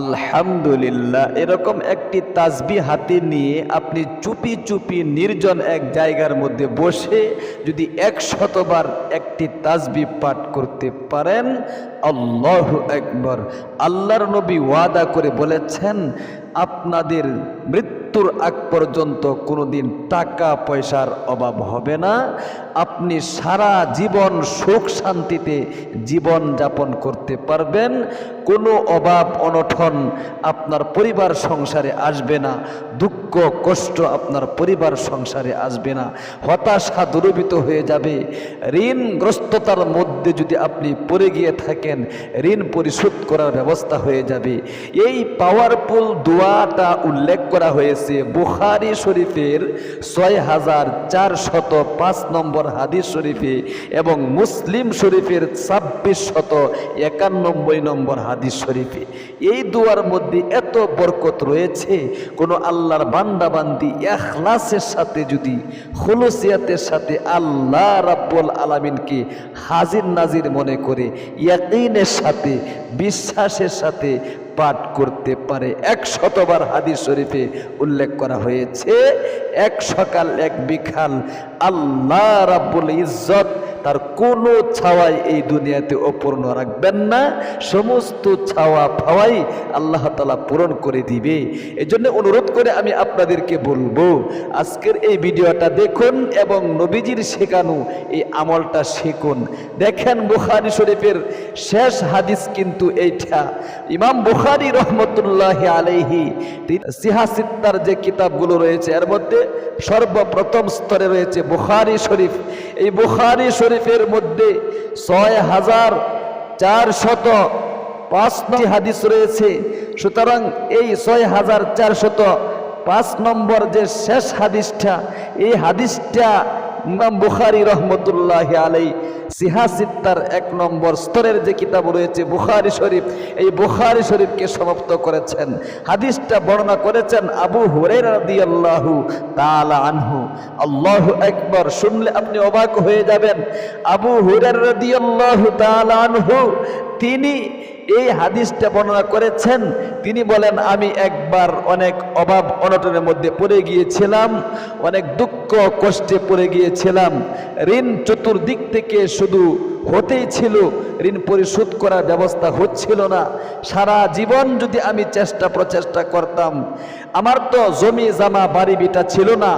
আলহামদুলিল্লাহ, এরকম একটি তাজবি হাতে নিয়ে আপনি চুপি চুপি নির্জন এক জায়গার মধ্যে বসে যদি এক শতবার একটি তাজবি পাঠ করতে পারেন, আল্লাহ একবার আল্লাহর নবী ওয়াদা করে বলেছেন, আপনাদের মৃত্যুর আগ পর্যন্ত কোনোদিন টাকা পয়সার অভাব হবে না। আপনি সারা জীবন সুখ শান্তিতে জীবন যাপন করতে পারবেন। কোনো অভাব, অনঠন আপনার পরিবার সংসারে আসবে না। দুঃখ, কষ্ট আপনার পরিবার সংসারে আসবে না। হতাশা দূরীভূত হয়ে যাবে। ঋণগ্রস্ততার মধ্যে যদি আপনি পড়ে গিয়ে থাকেন, ঋণ পরিশোধ করার ব্যবস্থা হয়ে যাবে। এই পাওয়ারফুল দোয়াটা উল্লেখ করা হয়েছে বুখারি শরীফের ছয় হাজার চারশত পাঁচ নম্বর হাদিস শরীফে এবং মুসলিম শরীফের ছাব্বিশ শত একানব্বই নম্বর হাদিস শরীফে, এই দোয়ার মধ্যে এত বরকত রয়েছে, কোনো আল্লাহর বান্দাবান্দি এখলাসের সাথে যদি, খুলসিয়াতের সাথে আল্লাহ রাব্বুল আলামিনকে হাজির নাজির মনে করে, ইয়াকিনের সাথে, বিশ্বাসের সাথে পাঠ করতে পারে। এক শতবার হাদিস শরীফে উল্লেখ করা হয়েছে, এক সকাল এক বিকাল আল্লাহ রাব্বুল ইজ্জত তার কোনো ছাওয়াই এই দুনিয়াতে অপূর্ণ রাখবেন না। সমস্ত ছাওয়া ফাওয়াই আল্লাহ তালা পূরণ করে দিবে। এই জন্য অনুরোধ করে আমি আপনাদেরকে বলব, আজকের এই ভিডিওটা দেখুন এবং নবীজির শেখানো এই আমলটা শিখুন। দেখেন বুখারি শরীফের শেষ হাদিস কিন্তু এইটা। ইমাম বুখারি রহমতুল্লাহ আলাইহি সিহাসিত্তার যে কিতাবগুলো রয়েছে, এর মধ্যে সর্বপ্রথম স্তরে রয়েছে বুখারি শরীফ। এই বুখারি শরীফের মধ্যে ছয় হাজার চার শত পাঁচটি হাদিস রয়েছে। সুতরাং এই ছয় হাজার চারশত পাঁচ নম্বর যে শেষ হাদিসটা, এই হাদিসটা ইমাম বুখারি রহমতুল্লাহ আলাই সিহাসিত্তার এক নম্বর স্তরের যে কিতাব রয়েছে, বুখারি শরীফ, এই বুখারি শরীফকে সমাপ্ত করেছেন। হাদিসটা বর্ণনা করেছেন আবু হুরের রাদিয়াল্লাহু তাআলা আনহু। আল্লাহু একবার শুনলে আপনি অবাক হয়ে যাবেন। আবু হুরের রাদিয়াল্লাহু তাআলা আনহু, তিনি এই হাদিসটা বর্ণনা করেছেন। তিনি বলেন, আমি একবার অনেক অভাব অনটনের মধ্যে পড়ে গিয়েছিলাম, অনেক দুঃখ কষ্টে পড়ে গিয়েছিলাম। ঋণ চতুর্দিক থেকে শুধু হতেই ছিল, ঋণ পরিশোধ করার ব্যবস্থা হচ্ছিল না। সারা জীবন যদি আমি চেষ্টা প্রচেষ্টা করতাম, আমার তো জমি জামা বাড়ি বিটা ছিল না।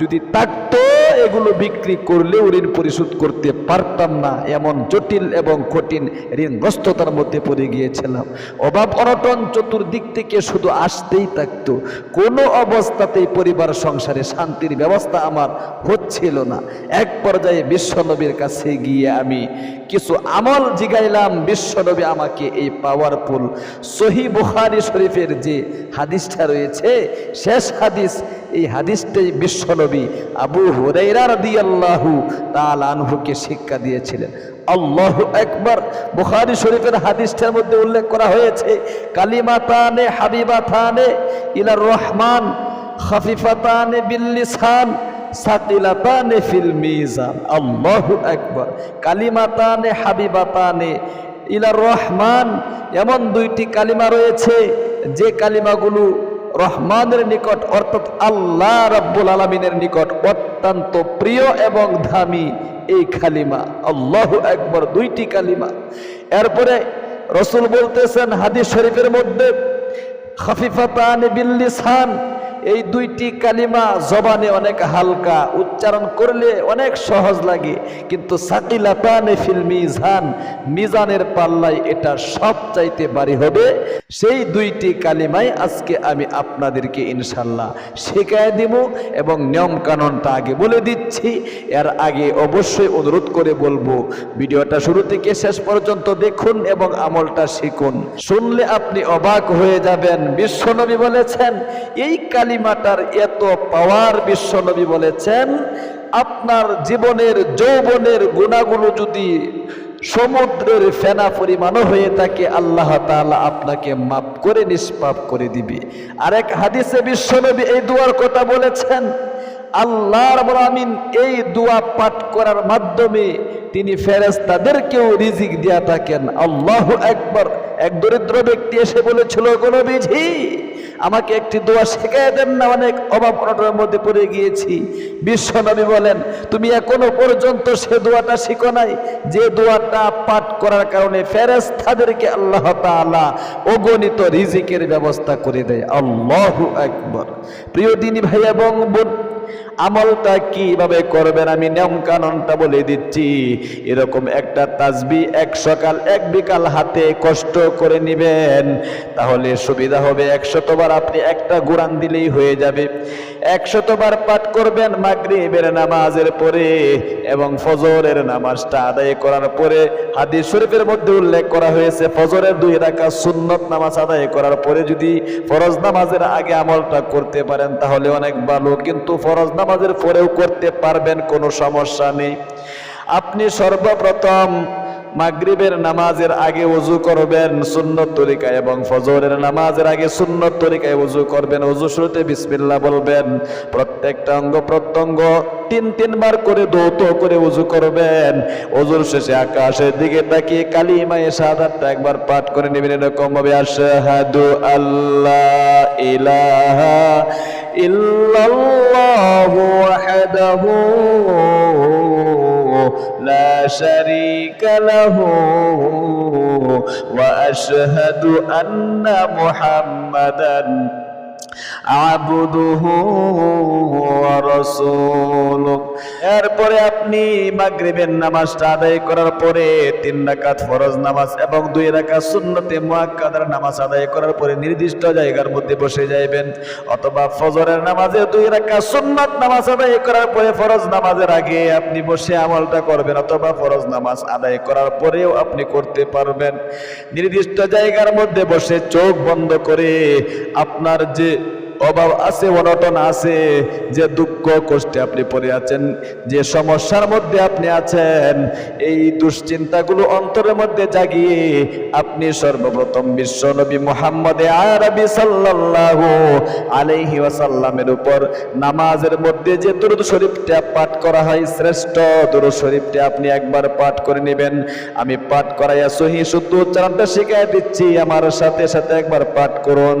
যদি থাকতো এগুলো বিক্রি করলেও ঋণ পরিশোধ করতে পারতাম না। এমন জটিল এবং কঠিন ঋণগ্রস্ততার মধ্যে পড়ে গিয়েছিলাম। অভাব অনটন চতুর্দিক থেকে শুধু আসতেই থাকত। কোনো অবস্থাতেই পরিবার, সংসারে শান্তির ব্যবস্থা আমার হচ্ছিল না। এক পর্যায়ে বিশ্বনবীর কাছে গিয়ে আমি কিছু আমল জিগাইলাম, বিশ্বনবী আমাকে এই পাওয়ারফুল সহি বুখারি শরীফের যে হাদিসটা রয়েছে, শেষ হাদিস, এই হাদিসটাই বিশ্বনবী আবু হুরাইরা রাদিয়াল্লাহু তাল আনহুকে শিক্ষা দিয়েছিলেন। আল্লাহ একবার বুখারি শরীফের হাদিসটার মধ্যে উল্লেখ করা হয়েছে, কালিমাতানে হাবিবাতানে ইলার রহমান, খাফিফাতানে বিল্লিসান সাকিলাতানে ফিল মিজান আল্লাহু একবার কালিমাতানে, হাবিবাতানে ইলা রহমান, এমন দুইটি কালিমা রয়েছে, যে কালিমাগুলো রহমানের নিকট, অর্থাৎ আল্লাহ রাব্বুল আলমিনের নিকট অত্যন্ত প্রিয় এবং ধামি এই কালিমা, আল্লাহ একবার দুইটি কালিমা। এরপরে রসুল বলতেছেন হাদিস শরীফের মধ্যে, খাফিফাতান বিল্লিসান এই দুইটি কালিমা জবানে অনেক হালকা, উচ্চারণ করলে অনেক সহজ লাগে। কিন্তু সাকিলাতানে ফিল মিজান, মিজানের পাল্লায় এটা সব চাইতে বাড়ি হবে। সেই দুইটি কালিমাই আজকে আমি আপনাদেরকে ইনশাল্লাহ শেখায় দিব এবং নিয়ম কানুনটা আগে বলে দিচ্ছি। এর আগে অবশ্যই অনুরোধ করে বলব, ভিডিওটা শুরু থেকে শেষ পর্যন্ত দেখুন এবং আমলটা শিখুন। শুনলে আপনি অবাক হয়ে যাবেন, বিশ্বনবী বলেছেন, এই কালিমাটার এত পাওয়ার বিশ্বনবী বলেছেন, আপনার জীবনের, যৌবনের গুণাগুলো যদি সমুদ্রের ফেনা পরিমাণও হয়ে থাকে, আল্লাহ তাআলা আপনাকে মাফ করে নিষ্পাপ করে দিবে। আরেক হাদিসে বিশ্বনবী এই দুয়ার কথা বলেছেন, আল্লাহ আমিন এই দোয়া পাঠ করার মাধ্যমে তিনি ফেরেশতাদেরকেও রিজিক দিয়া থাকেন। আল্লাহ একবার এক দরিদ্র ব্যক্তি এসে বলেছিল কোনো বিঝি আমাকে একটি দোয়া শেখায় দেন না, অনেক অভাব অনটনের মধ্যে পড়ে গিয়েছি। বিশ্ব নবী বলেন, তুমি এখনও পর্যন্ত সে দোয়াটা শিখো নাই। যে দোয়াটা পাঠ করার কারণে ফেরেস্তাদেরকে আল্লাহ তাআলা অগণিত রিজিকের ব্যবস্থা করে দেয়। আল্লাহু একবার প্রিয় দিনী ভাই এবং আমলটা কীভাবে করবেন আমি নিয়ম কানুনটা বলে দিচ্ছি। এরকম একটা তাজবি এক সকাল, এক বিকাল হাতে কষ্ট করে নিবেন, তাহলে সুবিধা হবে। একশতবার আপনি একটা গুরান দিলেই হয়ে যাবে। একশতবার পাঠ করবেন মাগরিবের নামাজের পরে এবং ফজরের নামাজটা আদায় করার পরে, হাদিস শরীফের মধ্যে উল্লেখ করা হয়েছে, ফজরের দুই রাখা সুন্নত নামাজ আদায় করার পরে যদি ফরজ নামাজের আগে আমলটা করতে পারেন, তাহলে অনেক ভালো। কিন্তু ফরজ নামাজের পরেও করতে পারবেন কোনো সমস্যা নেই। আপনি সর্বপ্রথম মাগরিবের নামাজের আগে ওযু করবেন সুন্নত তরিকায় এবং ফজরের নামাজের আগে সুন্নত তরিকায় ওযু করবেন। ওযু শুরুতে বিসমিল্লাহ বলবেন। প্রত্যেকটা অঙ্গ প্রত্যঙ্গ তিন, তিনবার করে দৌত করে ওযু করবেন। ওযুর শেষে আকাশের দিকে তাকিয়ে কালিমায়ে শাহাদাতটা একবার পাঠ করে নেবেন। এরকম ভাবে আশহাদু আল্লাহ ইলাহা ইল্লাল্লাহু ওয়াহদাহু لا شريك له واشهد ان محمدا আবুদুহু ওয়া রাসূলুহু এরপরে আপনি মাগরিবের নামাজটা আদায় করার পরে তিন রাকাত ফরজ নামাজ এবং দুই রাকাত সুন্নতে মুআক্কাদার নামাজ আদায় করার পরে নির্দিষ্ট জায়গার মধ্যে বসে যাইবেন। অথবা ফজরের নামাজে দুই রাকাত সুন্নত নামাজ আদায় করার পরে ফরজ নামাজের আগে আপনি বসে আমলটা করবেন অথবা ফরজ নামাজ আদায় করার পরেও আপনি করতে পারবেন। নির্দিষ্ট জায়গার মধ্যে বসে চোখ বন্ধ করে আপনার যে অভাব আছে, অনটন আছে, যে দুঃখ কষ্টে আপনি পড়ে আছেন, যে সমস্যার মধ্যে আপনি আছেন, এই দুশ্চিন্তাগুলো অন্তরের মধ্যে জাগিয়ে আপনি সর্বপ্রথম বিশ্ব নবী মোহাম্মদে আরবি সাল্লাল্লাহু আলাইহি ওয়াসাল্লামের উপর নামাজের মধ্যে যে দুরূদ শরীফটা পাঠ করা হয়, শ্রেষ্ঠ দুরূদ শরীফটা আপনি একবার পাঠ করে নেবেন। আমি পাঠ করাইয়া সহি শুদ্ধ উচ্চারণটা শিখাই দিচ্ছি, আমার সাথে সাথে একবার পাঠ করুন।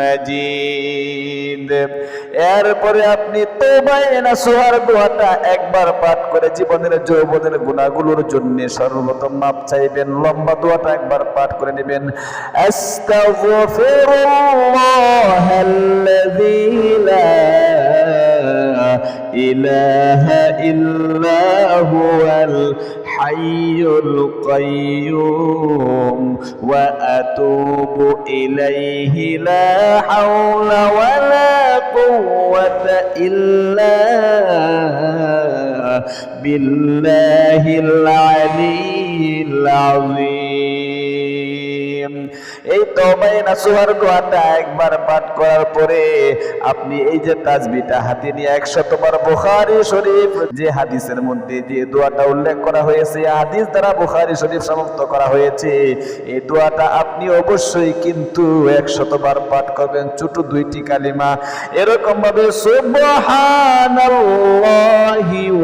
মাজিদ। এরপরে আপনি তোবায় নাসুহার দোয়াটা একবার পাঠ করে জীবনের যৌবনের গুণাগুলোর জন্য সর্বপ্রথম মাপ চাইবেন, লম্বা দোয়াটা একবার পাঠ করে নেবেন। আস্তাগফিরুল্লাহাল্লাযী লা ইলাহা ইল্লা হুয়াল الحي القيوم وأتوب إليه لا حول ولا قوة إلا بالله العلي العظيم. এই তবাই নাসুহার দোয়াটা একবার পাঠ করার পরে আপনি এই যে তাজবিটা হাতে নিয়ে একশতবার বুখারী শরীফ, যে হাদিসের মধ্যে যে দোয়াটা উল্লেখ করা হয়েছে হাদিস দ্বারা বুখারী শরীফ সমাপ্ত করা হয়েছে। এই দোয়াটা আপনি অবশ্যই কিন্তু একশতবার পাঠ করবেন। ছোট দুইটি কালিমা। এরকম ভাবে সুবহানাল্লাহি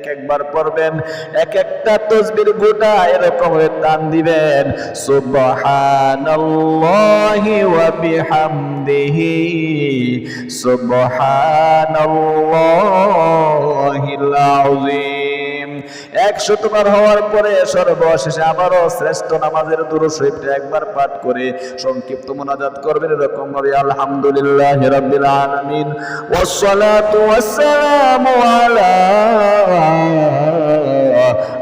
এক একবার পড়বেন, এক একটা তসবির গোটা এরকম হয়ে টান দিবেন। সুবহানাল্লাহি ওয়া বিহামদিহি, সুবহানাল্লাহিল আযীম। হওয়ার পরে সর্বশেষে আবারও শ্রেষ্ঠ নামাজের দুরু শরীফটা একবার পাঠ করে সংক্ষিপ্ত মোনাজাত করবেন। এরকম ভাবে আলহামদুলিল্লাহ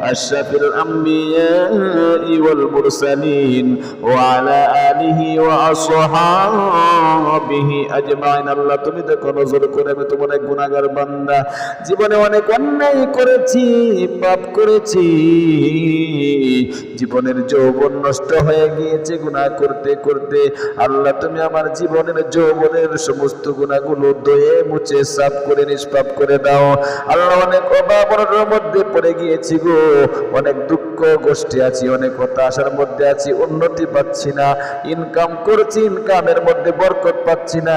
أشرف الأنبياء والمرسلين وعلى آله وأصحابه أجمعين আল্লাহ তুমি দেখো নজর করে আমি তোমার এক গুণাগার বান্দা জীবনে অনেক অন্যায় করেছি পাপ করেছি জীবনের যৌবন নষ্ট হয়ে গিয়েছে গুনাহ করতে করতে আল্লাহ তুমি আমার জীবনের যৌবনের সমস্ত গুণাগুলো দয়ে মুছে সাফ করে নিষ্পাপ করে দাও আল্লাহ অনেক অভাবনের মধ্যে পড়ে গিয়েছি গো অনেক দুঃখ গোষ্ঠী আছি, অনেক হতাশার মধ্যে আছি, উন্নতি পাচ্ছি না ইনকাম করছি ইনকামের মধ্যে বরকত পাচ্ছি না।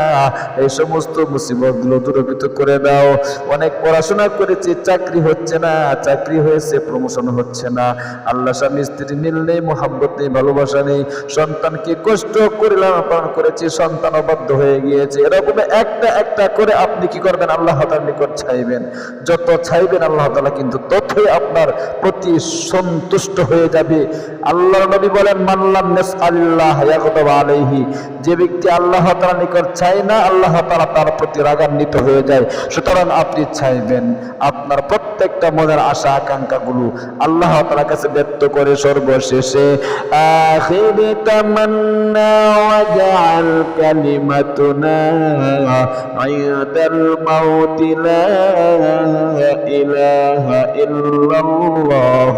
এই সমস্ত মুসিবতগুলো দূরীভূত করে দাও। অনেক পড়াশোনা করেছি, চাকরি হচ্ছে না, চাকরি হয়েছে প্রমোশন হচ্ছে না। আল্লাহ স্বামী স্ত্রী মিল নেই, মোহাব্বত নেই, ভালোবাসা নেই। সন্তানকে কষ্ট করে লালন পালন করেছি, সন্তান অবাধ্য হয়ে গিয়েছে। এরকম একটা একটা করে আপনি কি করবেন? আল্লাহ তাআলার নিকট চাইবেন। যত চাইবেন, আল্লাহ তাআলা কিন্তু ততই আপনার প্রতি সন্তুষ্ট হয়ে যাবে। আল্লাহর নবী বলেন মানলাম আল্লাহ আলাইহি যে ব্যক্তি আল্লাহ তাআলার নিকট চায় না, আল্লাহ তাআলা তার প্রতি রাগান্বিত হয়ে যায়। সুতরাং আপনি চাইবেন আপনার প্রত্যেকটা মনের আশা, আকাঙ্ক্ষাগুলো আল্লাহ তাআলার কাছে ব্যক্ত করে সর্বশেষে ইলাহা ইল্লাল্লাহ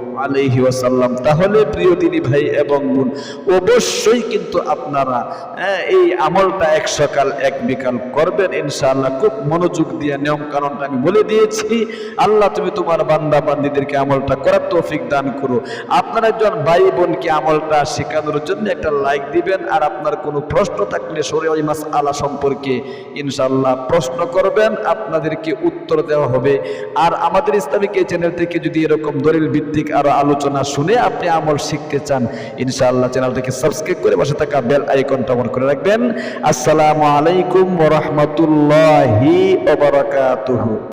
আলাইহি ওয়াসাল্লাম। তাহলে প্রিয় দিনী ভাই এবং বোন অবশ্যই কিন্তু আপনারা হ্যাঁ, এই আমলটা এক সকাল এক বিকাল করবেন ইনশাআল্লাহ। খুব মনোযোগ দিয়ে নিয়ম কানুনটা আমি বলে দিয়েছি। আল্লাহ তুমি তোমার বান্দা বান্দিদেরকে আমলটা করার তৌফিক দান করো। আপনার একজন ভাই বোনকে আমলটা শেখানোর জন্য একটা লাইক দিবেন আর আপনার কোনো প্রশ্ন থাকলে সরে ওই মাস আলা সম্পর্কে ইনশাআল্লাহ প্রশ্ন করবেন আপনাদেরকে উত্তর দেওয়া হবে। আর আমাদের ইসলামিক এই চ্যানেল থেকে যদি এরকম দলিল ভিত্তিক আরও আলোচনা শুনে আপনি আমল শিখতে চান, ইনশাআল্লাহ চ্যানেলটাকে সাবস্ক্রাইব করে বসে থাকা বেল আইকনটা অন করে রাখবেন। আসসালামু আলাইকুম ওয়া রাহমাতুল্লাহি ওয়া বারাকাতুহু।